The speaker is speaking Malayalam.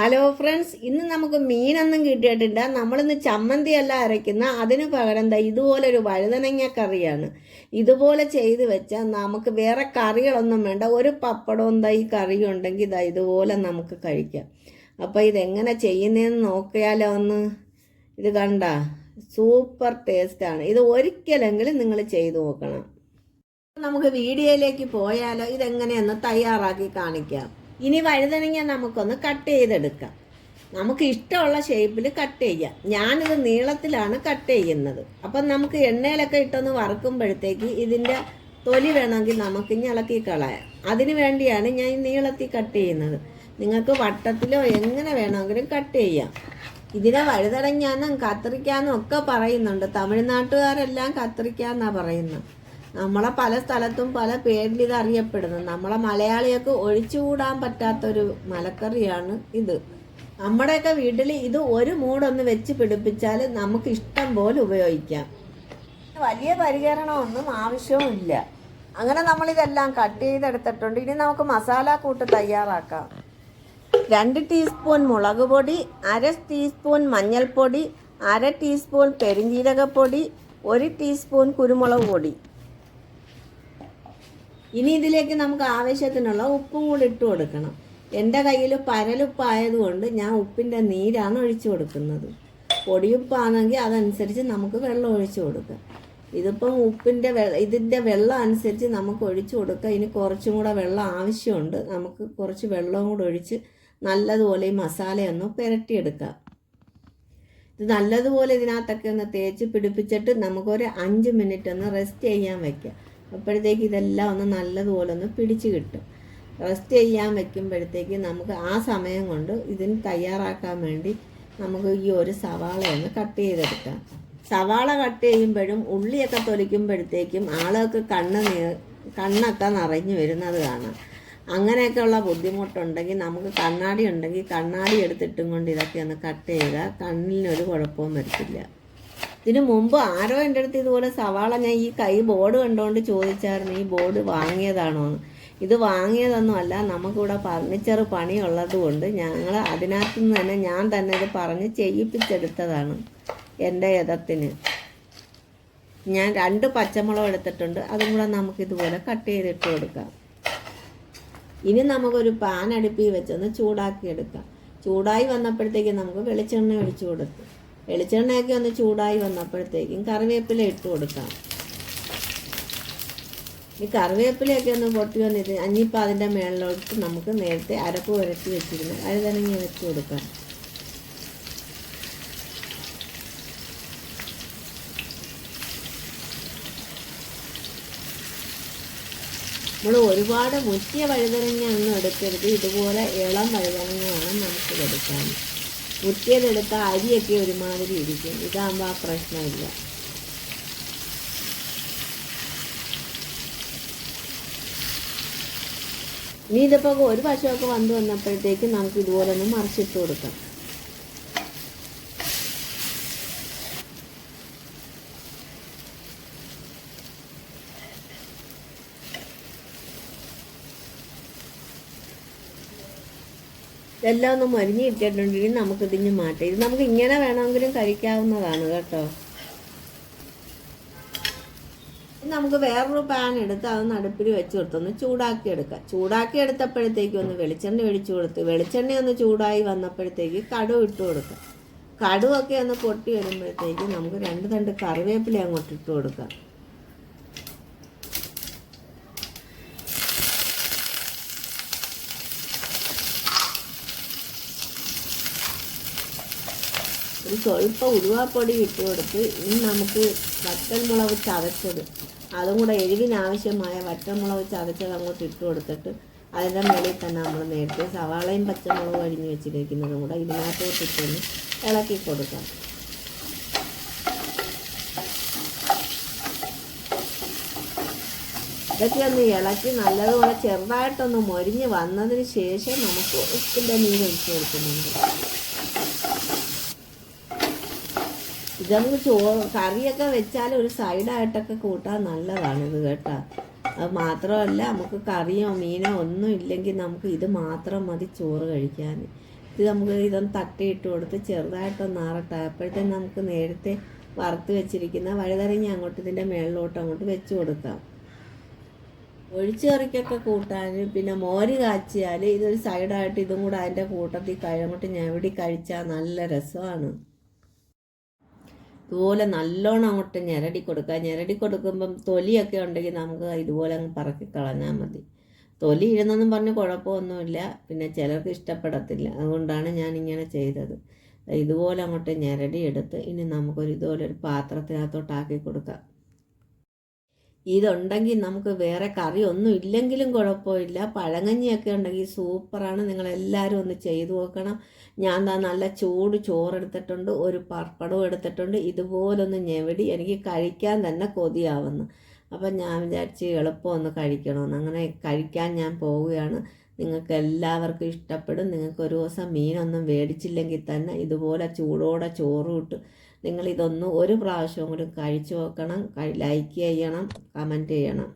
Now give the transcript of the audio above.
ഹലോ ഫ്രണ്ട്സ് ഇന്ന് നമുക്ക് മീനൊന്നും കിട്ടിയിട്ടില്ല. നമ്മളിന്ന് ചമ്മന്തി അല്ല അരയ്ക്കുന്ന. അതിന് പകരം എന്താ ഇതുപോലൊരു വഴുതനങ്ങ കറിയാണ്. ഇതുപോലെ ചെയ്ത് വെച്ചാൽ നമുക്ക് വേറെ കറികളൊന്നും വേണ്ട. ഒരു പപ്പടവും ദാ ഈ കറിയും ഉണ്ടെങ്കിൽ ഇതാ ഇതുപോലെ നമുക്ക് കഴിക്കാം. അപ്പോൾ ഇതെങ്ങനെ ചെയ്യുന്നതെന്ന് നോക്കിയാലോ ഒന്ന്. ഇത് കണ്ട? സൂപ്പർ ടേസ്റ്റാണ്. ഇത് ഒരിക്കലെങ്കിലും നിങ്ങൾ ചെയ്തു നോക്കണം. നമുക്ക് വീഡിയോയിലേക്ക് പോയാലോ? ഇതെങ്ങനെയൊന്ന് തയ്യാറാക്കി കാണിക്കാം. ഇനി വഴുതനങ്ങ നമുക്കൊന്ന് കട്ട് ചെയ്തെടുക്കാം. നമുക്ക് ഇഷ്ടമുള്ള ഷേപ്പിൽ കട്ട് ചെയ്യാം. ഞാനിത് നീളത്തിലാണ് കട്ട് ചെയ്യുന്നത്. അപ്പം നമുക്ക് എണ്ണയിലൊക്കെ ഇട്ടൊന്ന് വറുക്കുമ്പോഴത്തേക്ക് ഇതിന്റെ തൊലി വേണമെങ്കിൽ നമുക്ക് ഇളക്കി കളയാം. അതിന് വേണ്ടിയാണ് ഞാൻ നീളത്തിൽ കട്ട് ചെയ്യുന്നത്. നിങ്ങൾക്ക് വട്ടത്തിലോ എങ്ങനെ വേണമെങ്കിലും കട്ട് ചെയ്യാം. ഇതിനെ വഴുതടങ്ങാന്നും കത്തിരിക്കാന്നും ഒക്കെ പറയുന്നുണ്ട്. തമിഴ്നാട്ടുകാരെല്ലാം കത്തിരിക്കാന്നാ പറയുന്നത്. നമ്മളെ പല സ്ഥലത്തും പല പേരിൽ ഇത് അറിയപ്പെടുന്നു. നമ്മളെ മലയാളികൾക്ക് ഒഴിച്ചുകൂടാൻ പറ്റാത്തൊരു മലക്കറിയാണ് ഇത്. നമ്മുടെയൊക്കെ വീട്ടിൽ ഇത് ഒരു മൂടൊന്ന് വെച്ച് പിടിപ്പിച്ചാൽ നമുക്ക് ഇഷ്ടം പോലെ ഉപയോഗിക്കാം. വലിയ പരിചരണമൊന്നും ആവശ്യവുമില്ല. അങ്ങനെ നമ്മളിതെല്ലാം കട്ട് ചെയ്തെടുത്തിട്ടുണ്ട്. ഇനി നമുക്ക് മസാല കൂട്ട് തയ്യാറാക്കാം. രണ്ട് ടീസ്പൂൺ മുളക് പൊടി അര ടീസ്പൂൺ മഞ്ഞൾപ്പൊടി അര ടീസ്പൂൺ പെരിഞ്ജീരകപ്പൊടി ഒരു ടീസ്പൂൺ കുരുമുളക് പൊടി. ഇനി ഇതിലേക്ക് നമുക്ക് ആവശ്യത്തിനുള്ള ഉപ്പും കൂടി ഇട്ട് കൊടുക്കണം. എന്റെ കയ്യിൽ പരലുപ്പായതുകൊണ്ട് ഞാൻ ഉപ്പിന്റെ നീരാണ് ഒഴിച്ചു കൊടുക്കുന്നത്. പൊടിയുപ്പാണെങ്കിൽ അതനുസരിച്ച് നമുക്ക് വെള്ളം ഒഴിച്ചു കൊടുക്കാം. ഇതിപ്പം ഉപ്പിന്റെ വെ ഇതിന്റെ വെള്ളം അനുസരിച്ച് നമുക്ക് ഒഴിച്ചു കൊടുക്കാം. ഇനി കുറച്ചും കൂടെ വെള്ളം ആവശ്യമുണ്ട്. നമുക്ക് കുറച്ച് വെള്ളവും കൂടെ ഒഴിച്ച് നല്ലതുപോലെ ഈ മസാലയൊന്ന് പുരട്ടിയെടുക്കാം. ഇത് നല്ലതുപോലെ ഇതിനകത്തൊക്കെ ഒന്ന് തേച്ച് പിടിപ്പിച്ചിട്ട് നമുക്കൊരു അഞ്ച് മിനിറ്റ് ഒന്ന് റെസ്റ്റ് ചെയ്യാൻ വെക്കാം. അപ്പോഴത്തേക്ക് ഇതെല്ലാം ഒന്ന് നല്ലതുപോലെ ഒന്ന് പിടിച്ച് കിട്ടും. റെസ്റ്റ് ചെയ്യാൻ വെക്കുമ്പോഴത്തേക്ക് നമുക്ക് ആ സമയം കൊണ്ട് ഇതിന് തയ്യാറാക്കാൻ വേണ്ടി നമുക്ക് ഈ ഒരു സവാള ഒന്ന് കട്ട് ചെയ്തെടുക്കാം. സവാള കട്ട് ചെയ്യുമ്പോഴും ഉള്ളിയൊക്കെ തൊലിക്കുമ്പോഴത്തേക്കും ആളുകൾക്ക് കണ്ണ് കണ്ണൊക്കെ നിറഞ്ഞു വരുന്നത് കാണാം. അങ്ങനെയൊക്കെയുള്ള ബുദ്ധിമുട്ടുണ്ടെങ്കിൽ നമുക്ക് കണ്ണാടി ഉണ്ടെങ്കിൽ കണ്ണാടി എടുത്തിട്ടും കൊണ്ട് ഇതൊക്കെ ഒന്ന് കട്ട് ചെയ്യുക കണ്ണിനൊരു കുഴപ്പവും വരത്തില്ല. ഇതിനു മുമ്പ് ആരോ എന്റെ അടുത്ത് ഇതുപോലെ സവാള ഞാൻ ഈ കൈ ബോർഡ് കണ്ടുകൊണ്ട് ചോദിച്ചായിരുന്നു ഈ ബോർഡ് വാങ്ങിയതാണോ എന്ന്. ഇത് വാങ്ങിയതൊന്നും അല്ല നമുക്കിവിടെ ഫർണിച്ചർ പണിയുള്ളത് കൊണ്ട് ഞങ്ങൾ അതിനകത്ത് നിന്ന് തന്നെ ഞാൻ തന്നെ ഇത് പറഞ്ഞ് ചെയ്യിപ്പിച്ചെടുത്തതാണ് എന്റെ യഥത്തിന് ഞാൻ രണ്ട് പച്ചമുളക് എടുത്തിട്ടുണ്ട് അതും കൂടെ നമുക്കിതുപോലെ കട്ട് ചെയ്തിട്ട് കൊടുക്കാം. ഇനി നമുക്കൊരു പാൻ അടുപ്പിൽ വെച്ചൊന്ന് ചൂടാക്കി എടുക്കാം. ചൂടായി വന്നപ്പോഴത്തേക്ക് നമുക്ക് വെളിച്ചെണ്ണ ഒഴിച്ചു കൊടുക്കും. വെളിച്ചെണ്ണയൊക്കെ ഒന്ന് ചൂടായി വന്നപ്പോഴത്തേക്കും കറിവേപ്പില ഇട്ട് കൊടുക്കാം ഈ കറിവേപ്പിലയൊക്കെ ഒന്ന് പൊട്ടി വന്നിട്ട് അഞ്ഞിപ്പോൾ അതിന്റെ മേളിലോട്ട് നമുക്ക് നേരത്തെ അരപ്പ് പുരട്ടി വെച്ചിരുന്നു. അഴുതനങ്ങി വെച്ച് കൊടുക്കാം നമ്മൾ ഒരുപാട് മുറ്റിയ വഴുതനങ്ങ ഒന്നും എടുക്കരുത്. ഇതുപോലെ ഇളം വഴുതനങ്ങ വേണം നമുക്ക് എടുക്കാൻ മുറ്റിയതെടുത്ത അരിയൊക്കെ ഒരുമാതിരി ഇരിക്കും. ഇതാകുമ്പോൾ ആ പ്രശ്നമില്ല. ഇനി ഇതിപ്പോൾ ഒരു വശമൊക്കെ വന്നു വന്നപ്പോഴത്തേക്ക് നമുക്ക് ഇതുപോലെ ഒന്ന് മറിച്ചിട്ട് കൊടുക്കാം. ഇതെല്ലാം ഒന്ന് മരിഞ്ഞ് ഇട്ടിട്ടുണ്ടെങ്കിൽ നമുക്ക് ഇതിന് മാറ്റാം. ഇത് നമുക്ക് ഇങ്ങനെ വേണമെങ്കിലും കഴിക്കാവുന്നതാണ് കേട്ടോ. ഇനി നമുക്ക് വേറൊരു പാൻ എടുത്ത് അത് നടുപ്പിൽ വെച്ച് കൊടുത്തൊന്ന് ചൂടാക്കി എടുക്കാം. ചൂടാക്കി എടുത്തപ്പോഴത്തേക്ക് ഒന്ന് വെളിച്ചെണ്ണ ഒഴിച്ചു കൊടുത്ത് വെളിച്ചെണ്ണ ഒന്ന് ചൂടായി വന്നപ്പോഴത്തേക്ക് കടു ഇട്ട് കൊടുക്കാം. കടുവൊക്കെ ഒന്ന് പൊട്ടി വരുമ്പോഴത്തേക്ക് നമുക്ക് രണ്ട് രണ്ട് കറിവേപ്പില അങ്ങോട്ട് ഇട്ട് കൊടുക്കാം. ഒരു സ്വല്പം ഉലുവാപ്പൊടി ഇട്ട് കൊടുത്ത് ഇനി നമുക്ക് വറ്റൽമുളക് ചതച്ചത്. അതും കൂടെ എരിവിനാവശ്യമായ വറ്റൽമുളക് ചതച്ചത് അങ്ങോട്ട് ഇട്ട് കൊടുത്തിട്ട് അതിന്റെ മുകളിൽ തന്നെ നമ്മൾ നേരത്തെ സവാളയും പച്ചമുളകും അരിഞ്ഞ് വെച്ചിരിക്കുന്നതും കൂടെ ഇതിനകത്തോട്ട് ഇട്ടൊന്ന് ഇളക്കി കൊടുക്കാം. ഇതൊക്കെ ഒന്ന് ഇളക്കി നല്ലതുപോലെ ചെറുതായിട്ടൊന്ന് മൊരിഞ്ഞ് വന്നതിന് ശേഷം നമുക്ക് ഉപ്പിന്റെ മീൻ ഒഴിച്ച് കൊടുക്കുന്നുണ്ട്. ഇത് ചോ കറിയൊക്കെ വെച്ചാൽ ഒരു സൈഡായിട്ടൊക്കെ കൂട്ടാൻ നല്ലതാണ് ഇത് കേട്ടോ. അത് മാത്രമല്ല നമുക്ക് കറിയോ മീനോ ഒന്നും ഇല്ലെങ്കിൽ നമുക്ക് ഇത് മാത്രം മതി ചോറ് കഴിക്കാൻ ഇത് നമുക്ക് ഇതൊന്ന് തട്ടിയിട്ട് കൊടുത്ത് ചെറുതായിട്ടൊന്ന് ആറട്ടെ. അപ്പോഴത്തേന് നമുക്ക് നേരത്തെ വറുത്ത് വെച്ചിരിക്കുന്ന വഴുതരങ്ങി അങ്ങോട്ട് ഇതിന്റെ മേളിലോട്ട് അങ്ങോട്ട് വെച്ച് കൊടുക്കാം. ഒഴിച്ചു കറിക്കൊക്കെ കൂട്ടാൻ പിന്നെ മോര് കാച്ചിയാൽ ഇതൊരു സൈഡായിട്ട് ഇതും കൂടെ അതിന്റെ കൂട്ടത്തിൽ കഴിയങ്ങോട്ട് ഞെവിടി കഴിച്ചാൽ നല്ല രസമാണ്. ഇതുപോലെ നല്ലോണം അങ്ങോട്ട് ഞെരടി കൊടുക്കുക. ഞെരടി കൊടുക്കുമ്പം തൊലിയൊക്കെ ഉണ്ടെങ്കിൽ നമുക്ക് ഇതുപോലെ അങ്ങ് പറക്കി കളഞ്ഞാൽ മതി. തൊലി ഇടുന്നെന്നും പറഞ്ഞ് കുഴപ്പമൊന്നുമില്ല. പിന്നെ ചിലർക്ക് ഇഷ്ടപ്പെടത്തില്ല. അതുകൊണ്ടാണ് ഞാൻ ഇങ്ങനെ ചെയ്തത്. ഇതുപോലെ അങ്ങോട്ട് ഞെരടി എടുത്ത് ഇനി നമുക്കൊരു ഇതുപോലെ ഒരു പാത്രത്തിനകത്തോട്ടാക്കി കൊടുക്കാം. ഇതുണ്ടെങ്കിൽ നമുക്ക് വേറെ കറി ഒന്നും ഇല്ലെങ്കിലും കുഴപ്പമില്ല. പഴങ്ങഞ്ഞിയൊക്കെ ഉണ്ടെങ്കിൽ സൂപ്പറാണ്. നിങ്ങളെല്ലാവരും ഒന്ന് ചെയ്തു നോക്കണം. ഞാൻ താ നല്ല ചൂട് ചോറെടുത്തിട്ടുണ്ട് ഒരു പപ്പടവും എടുത്തിട്ടുണ്ട്. ഇതുപോലൊന്ന് ഞെവിടി എനിക്ക് കഴിക്കാൻ തന്നെ കൊതിയാവുന്നു. അപ്പം ഞാൻ വിചാരിച്ച് എളുപ്പം ഒന്ന് കഴിക്കണമെന്ന് അങ്ങനെ കഴിക്കാൻ ഞാൻ പോവുകയാണ്. നിങ്ങൾക്ക് എല്ലാവർക്കും ഇഷ്ടപ്പെടും. നിങ്ങൾക്ക് ഒരു ദിവസം മീനൊന്നും മേടിച്ചില്ലെങ്കിൽ തന്നെ ഇതുപോലെ ചൂടോടെ ചോറ് ഇട്ട് നിങ്ങൾ ഇതൊന്ന് ഒരു പ്രാവശ്യം കൂടി കഴിച്ചു നോക്കണം ലൈക്ക് ചെയ്യണം കമന്റ് ചെയ്യണം.